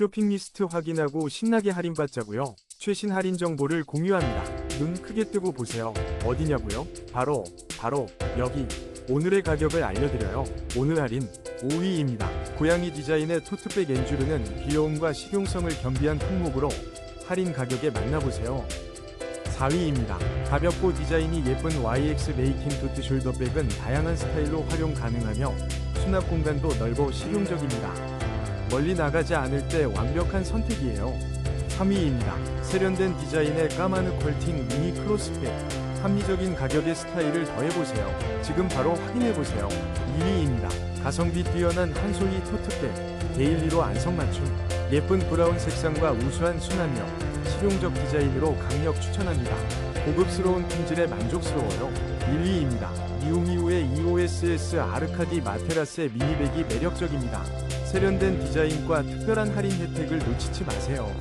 쇼핑 리스트 확인하고 신나게 할인받자고요. 최신 할인 정보를 공유합니다. 눈 크게 뜨고 보세요. 어디냐고요? 바로 바로 여기. 오늘의 가격을 알려드려요. 오늘 할인 5위입니다. 고양이 디자인의 토트백 엔주르는 귀여움과 실용성을 겸비한 품목으로 할인 가격에 만나보세요. 4위입니다. 가볍고 디자인이 예쁜 YX 레이킨 도트 숄더백은 다양한 스타일로 활용 가능하며 수납 공간도 넓어 실용적입니다. 멀리 나가지 않을 때 완벽한 선택이에요. 3위입니다. 세련된 디자인의 까마느 퀄팅 미니 크로스백. 합리적인 가격의 스타일을 더해보세요. 지금 바로 확인해보세요. 2위입니다. 가성비 뛰어난 한솔리 토트백. 데일리로 안성맞춤. 예쁜 브라운 색상과 우수한 수납력. 실용적 디자인으로 강력 추천합니다. 고급스러운 품질에 만족스러워요. 1위입니다. 미우미우의 EOSS 아르카디 마테라스의 미니백이 매력적입니다. 세련된 디자인과 특별한 할인 혜택을 놓치지 마세요.